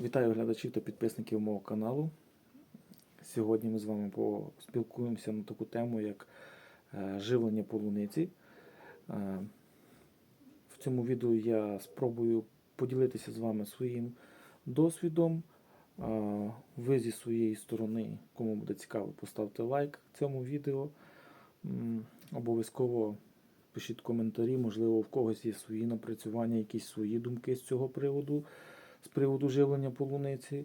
Вітаю глядачів та підписників мого каналу. Сьогодні ми з вами поспілкуємося на таку тему, як е, живлення полуниці. Е, В цьому відео я спробую поділитися з вами своїм досвідом. Е, Ви зі своєї сторони, кому буде цікаво, поставте лайк цьому відео. Обов'язково пишіть коментарі, можливо, в когось є свої напрацювання, якісь свої думки з цього приводу з приводу живлення полуниці.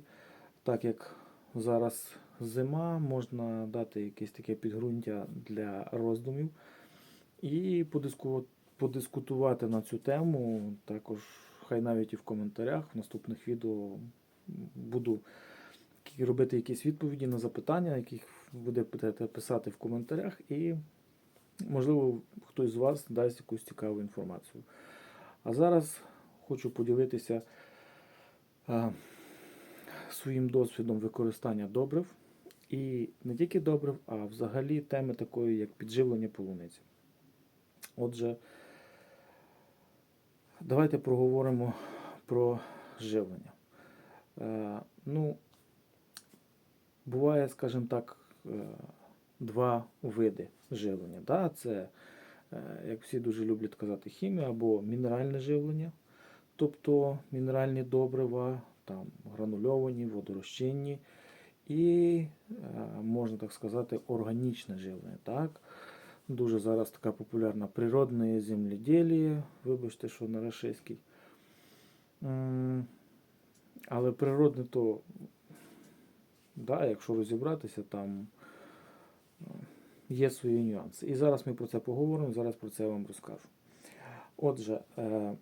Так як зараз зима, можна дати якесь таке підґрунтя для роздумів і подискутувати на цю тему. Також хай навіть і в коментарях в наступних відео буду робити якісь відповіді на запитання, яких ви будете писати в коментарях, і можливо хтось з вас дасть якусь цікаву інформацію. А зараз хочу поділитися своїм досвідом використання добрив. І не тільки добрив, а взагалі теми такої, як підживлення полуниці. Отже, давайте проговоримо про живлення. Е, ну, буває, скажімо так, е, два види живлення. Да? Це, е, як всі дуже люблять казати, хімія або мінеральне живлення тобто мінеральні добрива, там гранульовані, водорозчинні і, е, можна так сказати, органічне живлення. Так? Дуже зараз така популярна природне земледілія, вибачте, що на рашистський. М, Але природне то, да, якщо розібратися, там е, є свої нюанси. І зараз ми про це поговоримо, зараз про це я вам розкажу. Отже, е,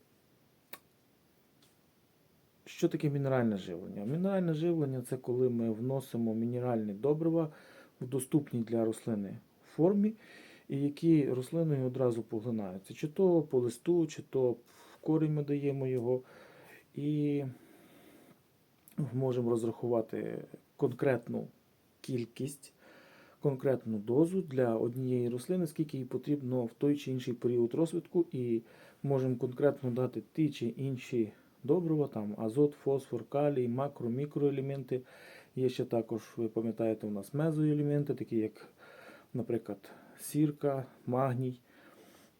що таке мінеральне живлення? Мінеральне живлення це коли ми вносимо мінеральні добрива в доступній для рослини формі, і які рослиною одразу поглинаються. Чи то по листу, чи то в корінь ми даємо його. І можемо розрахувати конкретну кількість, конкретну дозу для однієї рослини, скільки їй потрібно в той чи інший період розвитку, і можемо конкретно дати ті чи інші добрива, там азот, фосфор, калій, макро, мікроелементи. Є ще також, ви пам'ятаєте, у нас мезоелементи, такі як, наприклад, сірка, магній.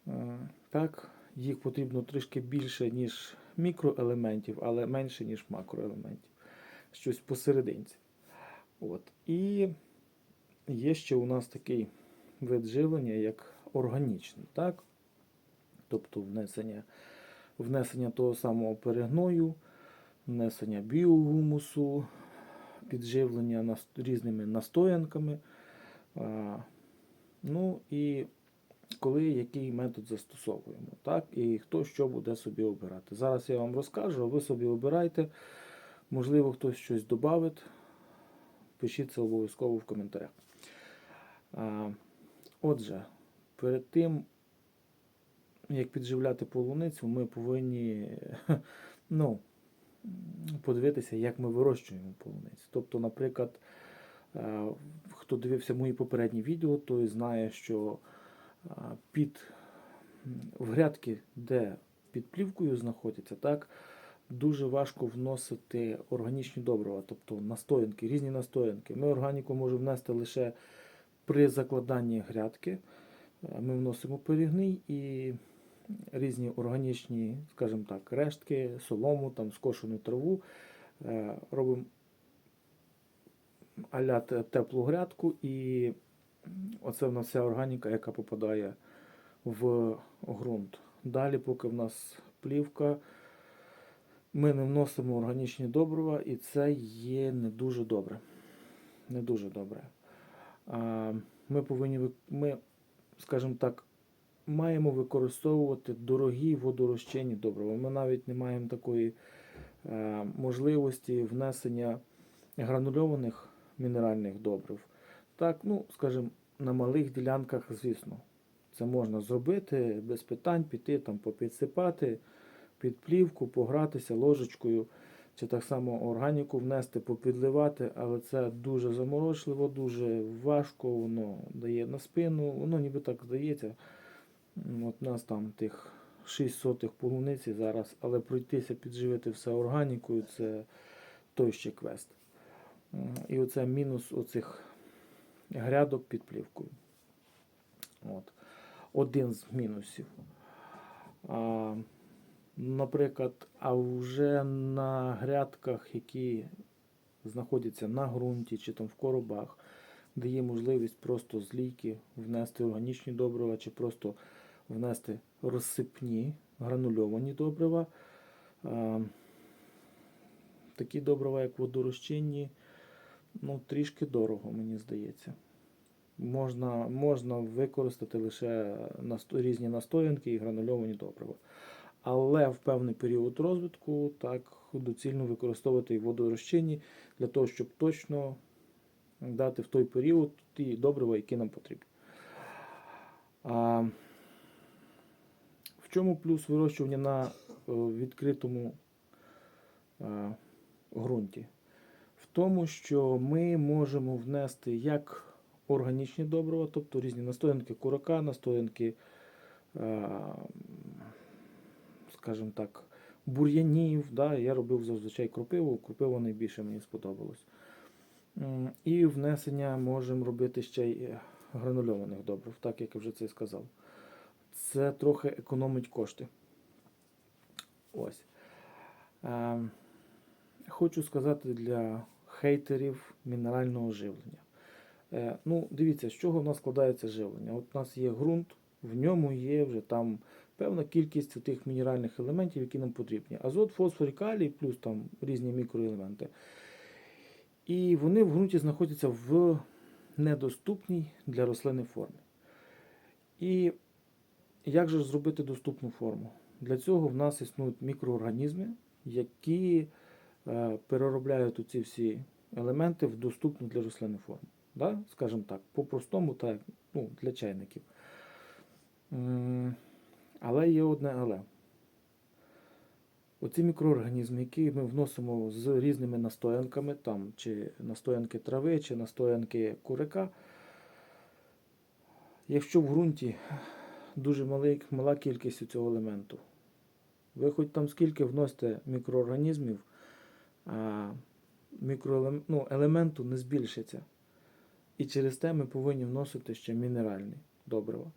Е, Так, їх потрібно трішки більше, ніж мікроелементів, але менше, ніж макроелементів. Щось посерединці. От. І є ще у нас такий вид живлення, як органічний. Так? Тобто внесення внесення того самого перегною, внесення біогумусу, підживлення різними настоянками. Ну і коли який метод застосовуємо, так? І хто що буде собі обирати. Зараз я вам розкажу, а ви собі обирайте. Можливо, хтось щось додавить. Пишіть це обов'язково в коментарях. Отже, перед тим, як підживляти полуницю, ми повинні ну, подивитися, як ми вирощуємо полуницю. Тобто, наприклад, е, хто дивився мої попередні відео, той знає, що е, під в грядки, де під плівкою знаходяться, так, дуже важко вносити органічні добрива, тобто настоянки, різні настоянки. Ми органіку можемо внести лише при закладанні грядки. Е, Ми вносимо перегний і різні органічні, скажімо так, рештки, солому, там, скошену траву. Е, Робимо аля теплу грядку, і оце в нас вся органіка, яка попадає в ґрунт. Далі, поки в нас плівка, ми не вносимо органічні добрива, і це є не дуже добре. Не дуже добре. Ми повинні, ми, скажімо так, маємо використовувати дорогі водорозчинні добрива. Ми навіть не маємо такої е, можливості внесення гранульованих мінеральних добрив. Так, ну, скажімо, на малих ділянках, звісно, це можна зробити без питань, піти там попідсипати під плівку, погратися ложечкою, чи так само органіку внести, попідливати, але це дуже заморочливо, дуже важко, воно дає на спину, воно ніби так здається. От нас там тих 6 сотих полуниці зараз, але пройтися, підживити все органікою, це той ще квест. І оце мінус оцих грядок під плівкою. От. Один з мінусів. А, наприклад, а вже на грядках, які знаходяться на ґрунті чи там в коробах, де є можливість просто з лійки внести органічні добрива чи просто внести розсипні гранульовані добрива. Такі добрива, як водорозчинні, ну, трішки дорого, мені здається. Можна, можна використати лише насто- різні настоянки і гранульовані добрива. Але в певний період розвитку так доцільно використовувати і водорозчинні для того, щоб точно дати в той період ті добрива, які нам потрібні. Чому плюс вирощування на е, відкритому е, ґрунті? В тому, що ми можемо внести як органічні добрива, тобто різні настоянки курака, настоянки, е, скажімо так, бур'янів. Да? Я робив зазвичай кропиву, кропива найбільше мені сподобалось. І внесення можемо робити ще й гранульованих добрив, так як я вже це сказав. Це трохи економить кошти. Ось. Е, Хочу сказати для хейтерів мінерального живлення. Е, Ну, дивіться, з чого в нас складається живлення. От у нас є ґрунт, в ньому є вже там певна кількість тих мінеральних елементів, які нам потрібні. Азот, фосфор, калій, плюс там різні мікроелементи. І вони в ґрунті знаходяться в недоступній для рослини формі. І як же зробити доступну форму? Для цього в нас існують мікроорганізми, які е, переробляють ці всі елементи в доступну для рослини форму. Да? Скажімо так, по-простому, так, ну, для чайників. Але є одне але. Оці мікроорганізми, які ми вносимо з різними настоянками, там, чи настоянки трави, чи настоянки курика, якщо в ґрунті дуже малий, мала кількість цього елементу, ви хоч там скільки вносите мікроорганізмів, а мікроелем... ну, елементу не збільшиться. І через те ми повинні вносити ще мінеральні добрива.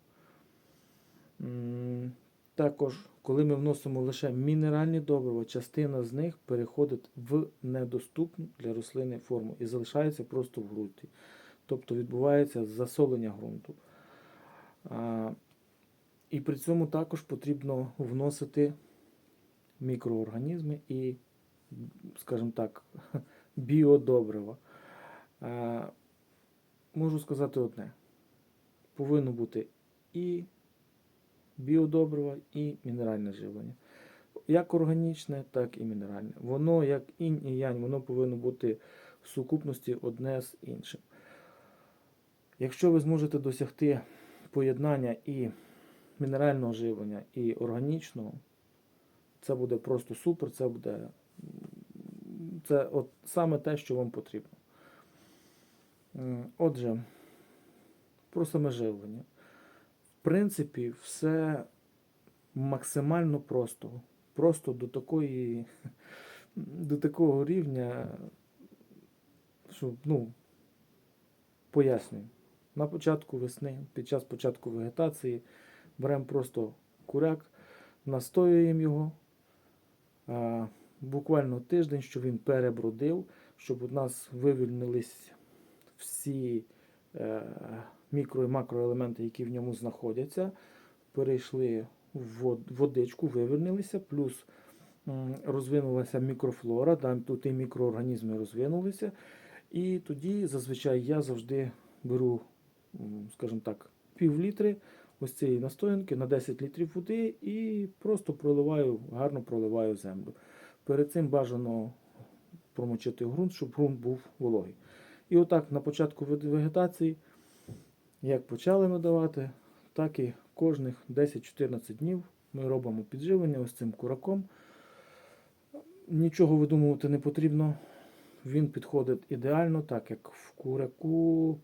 Також, коли ми вносимо лише мінеральні добрива, частина з них переходить в недоступну для рослини форму і залишається просто в ґрунті. Тобто відбувається засолення ґрунту. І при цьому також потрібно вносити мікроорганізми і, скажімо так, біодобрива. Можу сказати одне: повинно бути і біодобрива, і мінеральне живлення. Як органічне, так і мінеральне. Воно, як інь і янь, воно повинно бути в сукупності одне з іншим. Якщо ви зможете досягти поєднання і мінерального живлення, і органічного, це буде просто супер, це буде це от саме те, що вам потрібно. Отже, про саме живлення. В принципі, все максимально просто. Просто до такої, до такого рівня, що, ну, пояснюю. На початку весни, під час початку вегетації, беремо просто куряк, настоюємо його а, буквально тиждень, щоб він перебродив, щоб у нас вивільнились всі е, мікро і макроелементи, які в ньому знаходяться, перейшли в водичку, вивільнилися, плюс розвинулася мікрофлора, там тут і мікроорганізми розвинулися. І тоді зазвичай я завжди беру, скажімо так, пів літри ось цієї настоянки на 10 літрів води і просто проливаю, гарно проливаю землю. Перед цим бажано промочити ґрунт, щоб ґрунт був вологий. І отак на початку вегетації, як почали ми давати, так і кожних 10-14 днів ми робимо підживлення ось цим кураком. Нічого видумувати не потрібно. Він підходить ідеально, так як в кураку.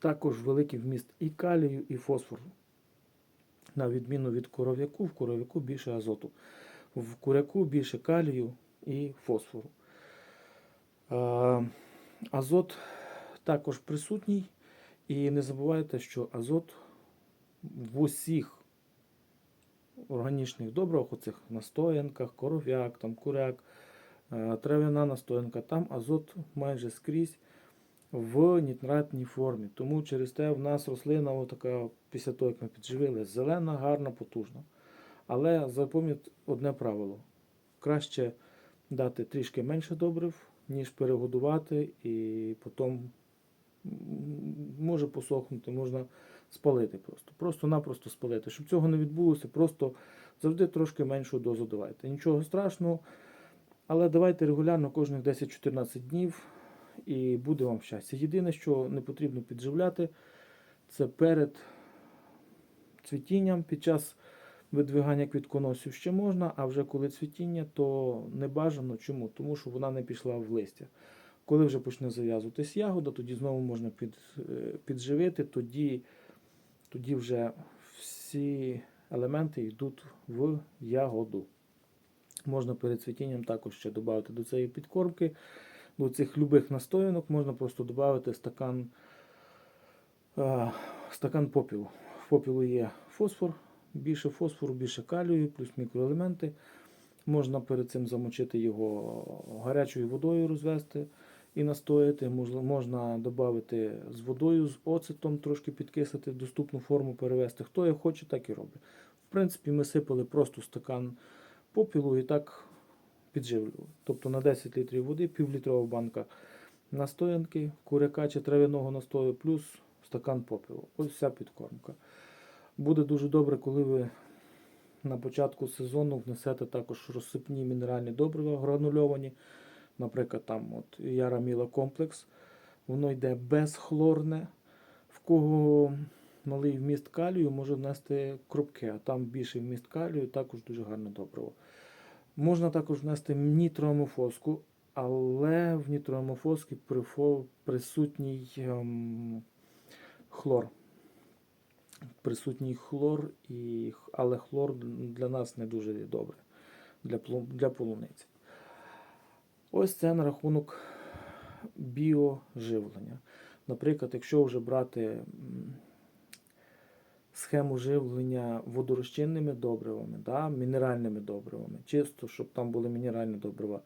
Також великий вміст і калію, і фосфору. На відміну від коров'яку, в коров'яку більше азоту. В куряку більше калію і фосфору. Азот також присутній. І не забувайте, що азот в усіх органічних добривах, оцих настоянках, коров'як, там, куряк, е, трав'яна настоянка, там азот майже скрізь в нітратній формі. Тому через те в нас рослина отака, після того, як ми підживили, зелена, гарна, потужна. Але запам'ятайте одне правило: краще дати трішки менше добрив, ніж перегодувати, і потім може посохнути, можна спалити просто. Просто-напросто спалити. Щоб цього не відбулося, просто завжди трошки меншу дозу давайте. Нічого страшного, але давайте регулярно кожних 10-14 днів і буде вам щастя. Єдине, що не потрібно підживляти, це перед цвітінням під час видвигання квітконосів ще можна, а вже коли цвітіння, то не бажано. Чому? Тому що вона не пішла в листя. Коли вже почне зав'язуватись ягода, тоді знову можна під, е, підживити, тоді, тоді вже всі елементи йдуть в ягоду. Можна перед цвітінням також ще додати до цієї підкормки, до цих любих настоянок можна просто додати стакан, е, стакан попілу. В попілу є фосфор, більше фосфору, більше калію, плюс мікроелементи. Можна перед цим замочити його гарячою водою розвести і настояти. Можна, додати з водою, з оцетом, трошки підкислити, доступну форму перевести. Хто як хоче, так і робить. В принципі, ми сипали просто стакан попілу і так підживлювали. Тобто на 10 літрів води, півлітрова банка настоянки, куряка чи трав'яного настою, плюс стакан попілу. Ось вся підкормка. Буде дуже добре, коли ви на початку сезону внесете також розсипні мінеральні добрива гранульовані. Наприклад, там от Яраміла комплекс. Воно йде безхлорне. В кого малий вміст калію, може внести кропки, а там більший вміст калію, також дуже гарне добриво. Можна також внести нітроамофоску, але в нітроамофоскі присутній ем, хлор. Присутній хлор, і, але хлор для нас не дуже добре для, для полуниці. Ось це на рахунок біоживлення. Наприклад, якщо вже брати схему живлення водорозчинними добривами, да, мінеральними добривами, чисто, щоб там були мінеральні добрива,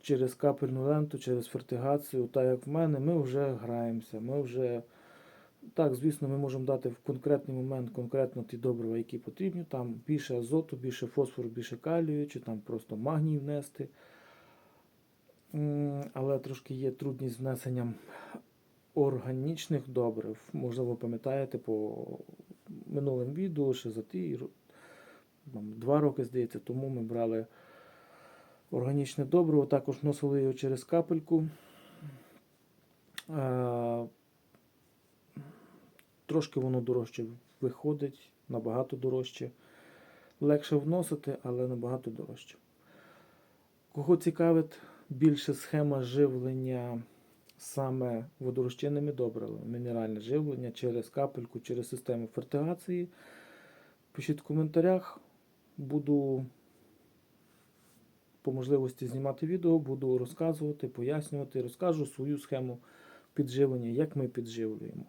через капельну ленту, через фертигацію, так як в мене, ми вже граємося, ми вже. Так, звісно, ми можемо дати в конкретний момент конкретно ті добрива, які потрібні. Там більше азоту, більше фосфору, більше калію, чи там просто магній внести. Але трошки є трудність з внесенням органічних добрив. Можливо, пам'ятаєте по минулим відео, ще за ті два роки, здається, тому ми брали органічне добриво, також вносили його через капельку. Е, Трошки воно дорожче виходить, набагато дорожче. Легше вносити, але набагато дорожче. Кого цікавить більше схема живлення саме водорозчинними добривами, мінеральне живлення через капельку, через систему фертигації, пишіть в коментарях. Буду по можливості знімати відео, буду розказувати, пояснювати, розкажу свою схему підживлення, як ми підживлюємо.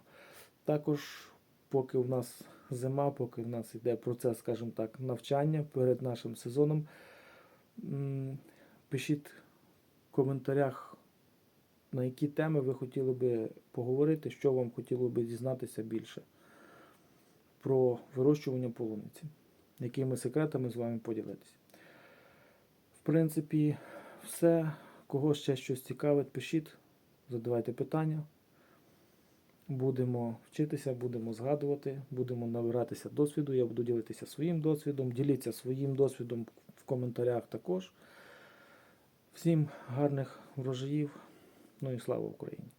Також, поки в нас зима, поки в нас йде процес, скажімо так, навчання перед нашим сезоном, пишіть в коментарях, на які теми ви хотіли би поговорити, що вам хотіло би дізнатися більше про вирощування полуниці, якими секретами з вами поділитися. В принципі, все. Кого ще щось цікавить, пишіть, задавайте питання. Будемо вчитися, будемо згадувати, будемо набиратися досвіду. Я буду ділитися своїм досвідом. Діліться своїм досвідом в коментарях також. Всім гарних врожаїв. Ну і слава Україні!